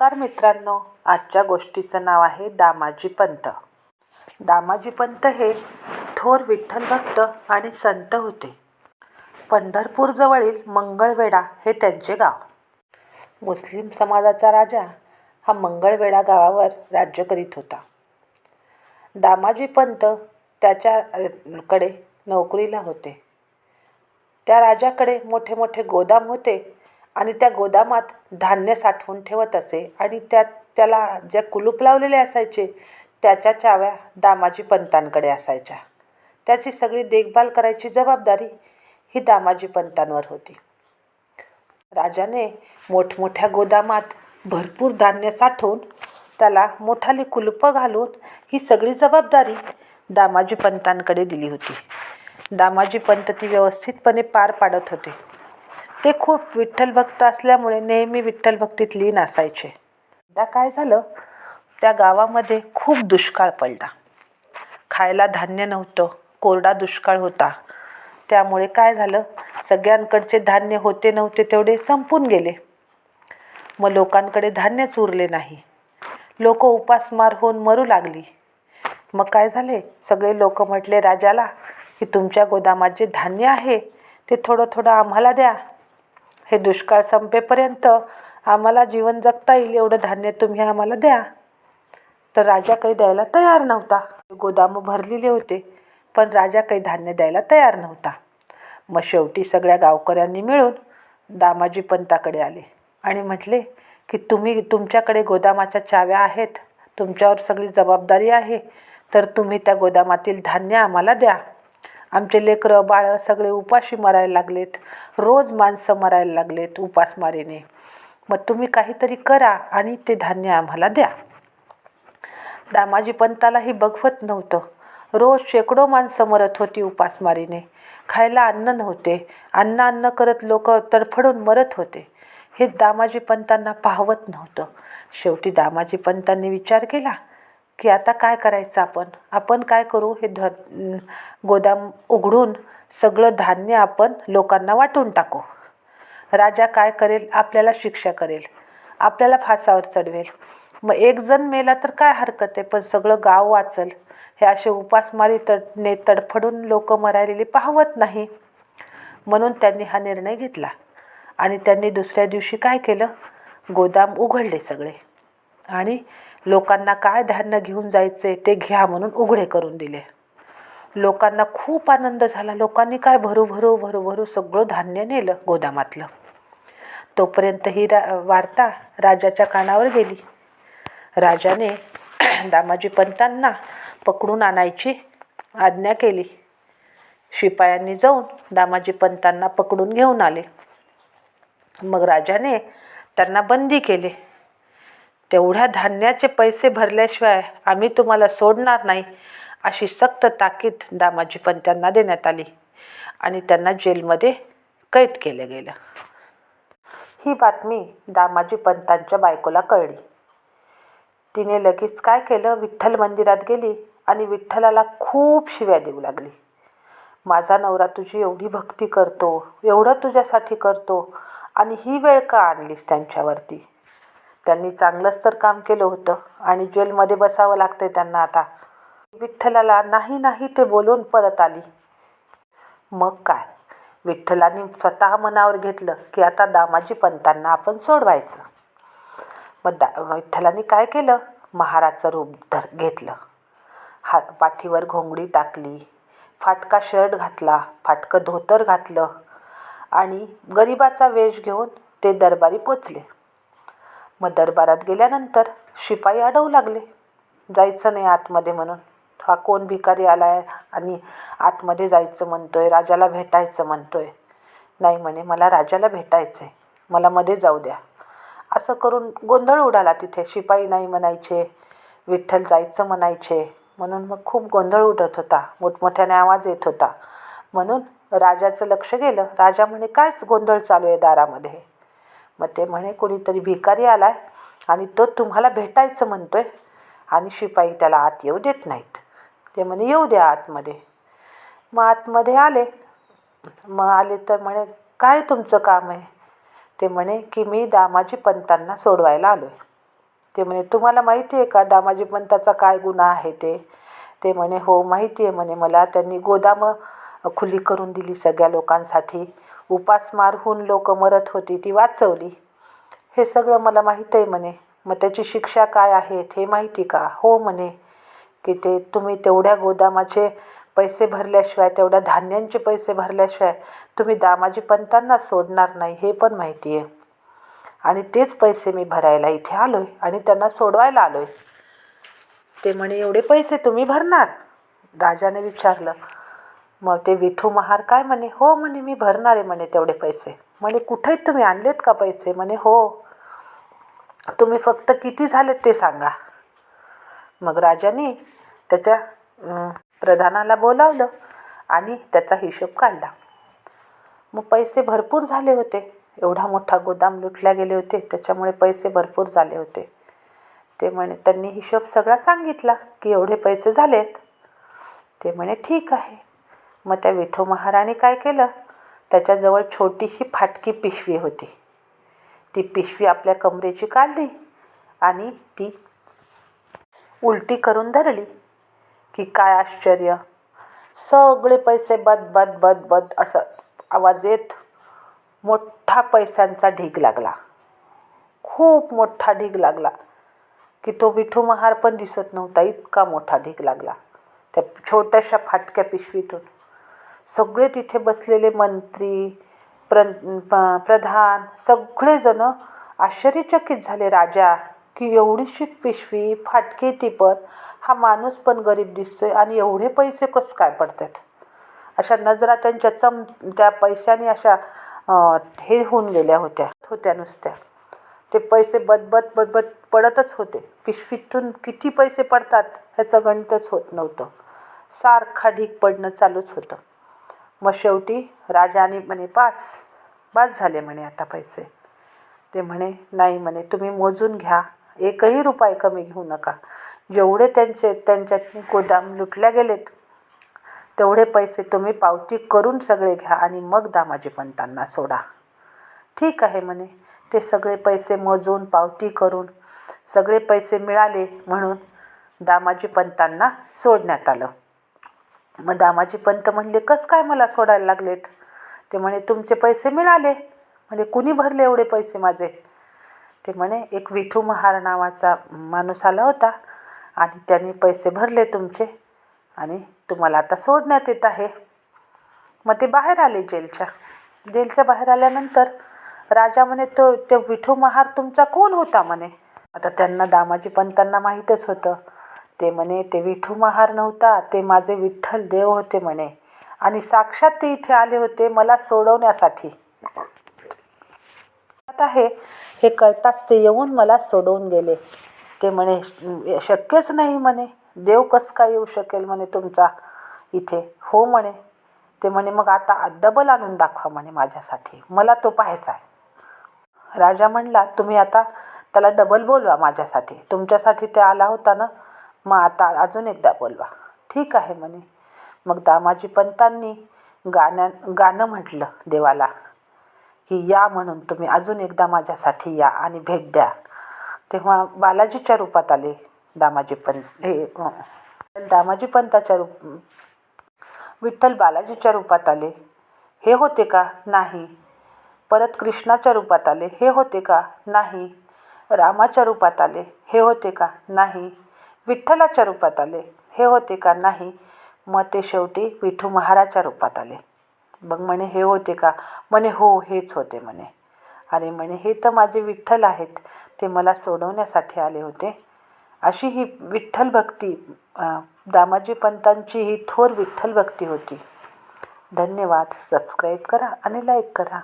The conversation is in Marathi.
नमस्कार मित्रांनो आजच्या गोष्टीचं नाव आहे दामाजी पंत. दामाजी पंत हे थोर विठ्ठल भक्त आणि संत होते. पंढरपूरजवळील मंगळवेढा हे त्यांचे गाव. मुस्लिम समाजाचा राजा हा मंगळवेढा गावावर राज्य करीत होता. दामाजी पंत त्याच्याकडे नोकरीला होते. त्या राजाकडे मोठे मोठे गोदाम होते आणि त्या गोदामात धान्य साठवून ठेवत असे आणि त्यात त्याला ज्या कुलूप लावलेले असायचे त्याच्या चाव्या दामाजी पंतांकडे असायच्या. त्याची सगळी देखभाल करायची जबाबदारी ही दामाजी पंतांवर होती. राजाने मोठमोठ्या गोदामात भरपूर धान्य साठवून त्याला मोठाली कुलूपं घालून ही सगळी जबाबदारी दामाजी पंतांकडे दिली होती. दामाजी पंत ती व्यवस्थितपणे पार पाडत होते. ते खूप विठ्ठल भक्त असल्यामुळे नेहमी विठ्ठल भक्तीत लीन असायचे एकदा काय झालं? त्या गावामध्ये खूप दुष्काळ पडला. खायला धान्य नव्हतं. कोरडा दुष्काळ होता. त्यामुळे काय झालं? सगळ्यांकडचे धान्य होते नव्हते तेवढे संपून गेले. मग लोकांकडे धान्यच उरले नाही. लोक उपासमार होऊन मरू लागली. मग काय झाले? सगळे लोक म्हटले राजाला की तुमच्या गोदामात जे धान्य आहे ते थोडं थोडं आम्हाला द्या. हे दुष्काळ संपेपर्यंत आम्हाला जीवन जगता येईल एवढं धान्य तुम्ही आम्हाला द्या. तर राजा काही द्यायला तयार नव्हता. गोदामं भरलेले होते पण राजा काही धान्य द्यायला तयार नव्हता. मग शेवटी सगळ्या गावकऱ्यांनी मिळून दामाजी पंताकडे आले आणि म्हटले की तुम्ही तुमच्याकडे गोदामाच्या चाव्या आहेत तुमच्यावर सगळी जबाबदारी आहे तर तुम्ही त्या गोदामातील धान्य आम्हाला द्या. आमचे लेकरं बाळं सगळे उपाशी मरायला लागलेत. रोज माणसं मरायला लागलेत उपासमारीने मग तुम्ही काहीतरी करा आणि ते धान्य आम्हाला द्या. दामाजी पंतालाही बघवत नव्हतं. रोज शेकडो माणसं मरत होती उपासमारीने खायला अन्न नव्हते. अन्न अन्न करत लोक तडफडून मरत होते. हे दामाजी पंतांना पाहवत नव्हतं. शेवटी दामाजी पंतांनी विचार केला की आता काय करायचं आपण? आपण काय करू? हे ध गोदाम उघडून सगळं धान्य आपण लोकांना वाटून टाकू. राजा काय करेल? आपल्याला शिक्षा करेल. आपल्याला फासावर चढवेल. मग एक जण मेला तर काय हरकत आहे? पण सगळं गाव वाचल. हे असे उपासमारी तडने तडफडून लोक मरालेली पाहवत नाही. म्हणून त्यांनी हा निर्णय घेतला. आणि त्यांनी दुसऱ्या दिवशी काय केलं? गोदाम उघडले सगळे. आणि लोकांना काय धान्य घेऊन जायचे ते घ्या म्हणून उघडे करून दिले. लोकांना खूप आनंद झाला. लोकांनी काय भरू भरू भरू भरू सगळं धान्य नेलं गोदामातलं. तोपर्यंत ही रा वार्ता राजाच्या कानावर गेली. राजाने दामाजी पंतांना पकडून आणायची आज्ञा केली. शिपायांनी जाऊन दामाजी पंतांना पकडून घेऊन आले. मग राजाने त्यांना बंदी केले. तेवढ्या धान्याचे पैसे भरल्याशिवाय आम्ही तुम्हाला सोडणार नाही अशी सक्त ताकीद दामाजी पंतांना देण्यात आली आणि त्यांना जेलमध्ये कैद केलं गेलं. ही बातमी दामाजी पंतांच्या बायकोला कळली. तिने लगेच काय केलं? विठ्ठल मंदिरात गेली आणि विठ्ठलाला खूप शिव्या देऊ लागली. माझा नवरा तुझी एवढी भक्ती करतो एवढं तुझ्यासाठी करतो आणि ही वेळ का आणलीस त्यांच्यावरती? त्यांनी चांगलंच तर काम केलं होतं आणि जेलमध्ये बसावं लागतंय त्यांना आता. विठ्ठलाला नाही नाही ते बोलून परत आली. मग काय? विठ्ठलाने स्वतः मनावर घेतलं की आता दामाजी पंतांना आपण सोडवायचं. मग दा विठ्ठलाने काय केलं? महाराजचं रूप धर घेतलं. हा पाठीवर घोंगडी टाकली फाटका शर्ट घातला फाटकं धोतर घातलं आणि गरिबाचा वेश घेऊन ते दरबारी पोचले. मग दरबारात गेल्यानंतर शिपाई अडवू लागले. जायचं नाही आतमध्ये म्हणून. हा कोण भिकारी आला आहे आणि आतमध्ये जायचं म्हणतो आहे राजाला भेटायचं म्हणतो आहे नाही म्हणे मला राजाला भेटायचं आहे मला मध्ये जाऊ द्या. असं करून गोंधळ उडाला तिथे. शिपाई नाही म्हणायचे. विठ्ठल जायचं म्हणायचे. म्हणून मग खूप गोंधळ उडत होता. मोठमोठ्याने आवाज येत होता. म्हणून राजाचं लक्ष गेलं. राजा म्हणे कायच गोंधळ चालू आहे दारामध्ये? मग ते म्हणे कोणीतरी भिकारी आला आहे आणि तो तुम्हाला भेटायचं म्हणतो आहे आणि शिपाई त्याला आत येऊ देत नाहीत. ते म्हणे येऊ द्या आतमध्ये. मग आतमध्ये आले. मग आले तर म्हणे काय तुमचं काम आहे? ते म्हणे की मी दामाजी पंतांना सोडवायला आलो आहे ते म्हणे तुम्हाला माहिती आहे का दामाजी पंताचा काय गुन्हा आहे ते? ते म्हणे हो माहिती आहे म्हणे मला. त्यांनी गोदामं खुली करून दिली सगळ्या लोकांसाठी. उपासमार होऊन लोक मरत होती ती वाचवली. हे सगळं मला माहीत आहे म्हणे. मग त्याची शिक्षा काय आहेत हे माहिती का? हो म्हणे की ते तुम्ही तेवढ्या गोदामाचे पैसे भरल्याशिवाय तेवढ्या धान्यांचे पैसे भरल्याशिवाय तुम्ही दामाजी पंतांना सोडणार नाही हे पण माहिती आहे. आणि तेच पैसे मी भरायला इथे आलो आहे आणि त्यांना सोडवायला आलो आहे ते म्हणे एवढे पैसे तुम्ही भरणार? राजाने विचारलं. मग ते विठू महार काय म्हणे हो म्हणे मी भरणार आहे म्हणे तेवढे पैसे. म्हणे कुठे तुम्ही आणलेत का पैसे? म्हणे हो. तुम्ही फक्त किती झालेत ते सांगा. मग राजाने त्याच्या प्रधानाला बोलावलं आणि त्याचा हिशोब काढला. मग पैसे भरपूर झाले होते. एवढा मोठा गोदाम लुटल्या गेले होते. त्याच्यामुळे पैसे भरपूर झाले होते. ते म्हणे त्यांनी हिशोब सगळा सांगितला की एवढे पैसे झालेत. ते म्हणे ठीक आहे. मग त्या विठो महाराणी काय केलं? त्याच्याजवळ छोटीशी फाटकी पिशवी होती. ती पिशवी आपल्या कमरेची काढली आणि ती उलटी करून धरली. की काय आश्चर्य! सगळे पैसे बद बद बद बद असं आवाज येत मोठा पैशांचा ढीग लागला. खूप मोठा ढीग लागला. की तो विठू महार पण दिसत नव्हता इतका मोठा ढीग लागला. त्या छोट्याशा फाटक्या पिशवीतून. सगळे तिथे बसलेले मंत्री प्र प- प्रधान सगळेजणं आश्चर्यचकित झाले राजा की एवढीशी पिशवी फाटकी ती पण हा माणूस पण गरीब दिसतोय आणि एवढे पैसे कसं काय पडतात? अशा नजरा त्यांच्या चम त्या पैशाने अशा हे होऊन गेल्या होत्या होत्या नुसत्या. ते पैसे बदबत बदबत पडतच होते. पिशवीतून किती पैसे पडतात ह्याचं गणितच होत नव्हतं. सारखा ढीक पडणं चालूच होतं. मग शेवटी राजाने म्हणे बास बास झाले म्हणे आता पैसे. ते म्हणे नाही म्हणे तुम्ही मोजून घ्या. एकही रुपये कमी घेऊ नका. जेवढे त्यांचे त्यांच्या गोदाम लुटल्या गेलेत तेवढे पैसे तुम्ही पावती करून सगळे घ्या आणि मग दामाजी पंतांना सोडा. ठीक आहे म्हणे. ते सगळे पैसे मोजून पावती करून सगळे पैसे मिळाले म्हणून दामाजी पंतांना सोडण्यात आलं. मग दामाजी पंत म्हणले कस काय मला सोडायला लागलेत? ते म्हणे तुमचे पैसे मिळाले. म्हणजे कुणी भरले एवढे पैसे माझे? ते म्हणे एक विठू महार नावाचा माणूस आला होता आणि त्याने पैसे भरले तुमचे आणि तुम्हाला आता सोडण्यात येत आहे. मग ते बाहेर आले जेलच्या. जेलच्या बाहेर आल्यानंतर राजा म्हणे तो ते विठू महार तुमचा कोण होता? म्हणे. आता त्यांना दामाजी पंतांना माहीतच होतं. ते म्हणे ते विठू महार नव्हता ते माझे विठ्ठल देव होते म्हणे. आणि साक्षात ते इथे आले होते मला सोडवण्यासाठी. आता हे हे कळताच ते येऊन मला सोडवून गेले. ते म्हणे शक्यच नाही म्हणे. देव कसं काय येऊ शकेल म्हणे तुमचा इथे? हो म्हणे. ते म्हणे मग आता डबल आणून दाखवा म्हणे माझ्यासाठी. मला तो पाहायचा आहे. राजा म्हणला तुम्ही आता त्याला डबल बोलवा माझ्यासाठी. तुमच्यासाठी ते आला होता ना मग आता अजून एकदा बोलवा. ठीक आहे म्हणे. मग दामाजी पंतांनी गाण्या गाणं म्हटलं देवाला की या म्हणून तुम्ही अजून एकदा माझ्यासाठी या आणि भेट द्या. तेव्हा बालाजीच्या रूपात आले दामाजी पंत हे दामाजी पंताच्या रूप विठ्ठल बालाजीच्या रूपात आले. हे होते का? नाही. परत कृष्णाच्या रूपात आले. हे होते का? नाही. रामाच्या रूपात आले. हे होते का? नाही. विठ्ठलाच्या रूपात आले. हे होते का? नाही. मग ते शेवटी विठू महाराच्या रूपात आले. मग म्हणे हे होते का? म्हणे हो हेच होते म्हणे. अरे म्हणे हे तर माझे विठ्ठल आहेत. ते मला सोडवण्यासाठी आले होते. अशी ही विठ्ठल भक्ती दामाजी पंतांची ही थोर विठ्ठल भक्ती होती. धन्यवाद. सबस्क्राईब करा आणि लाईक करा.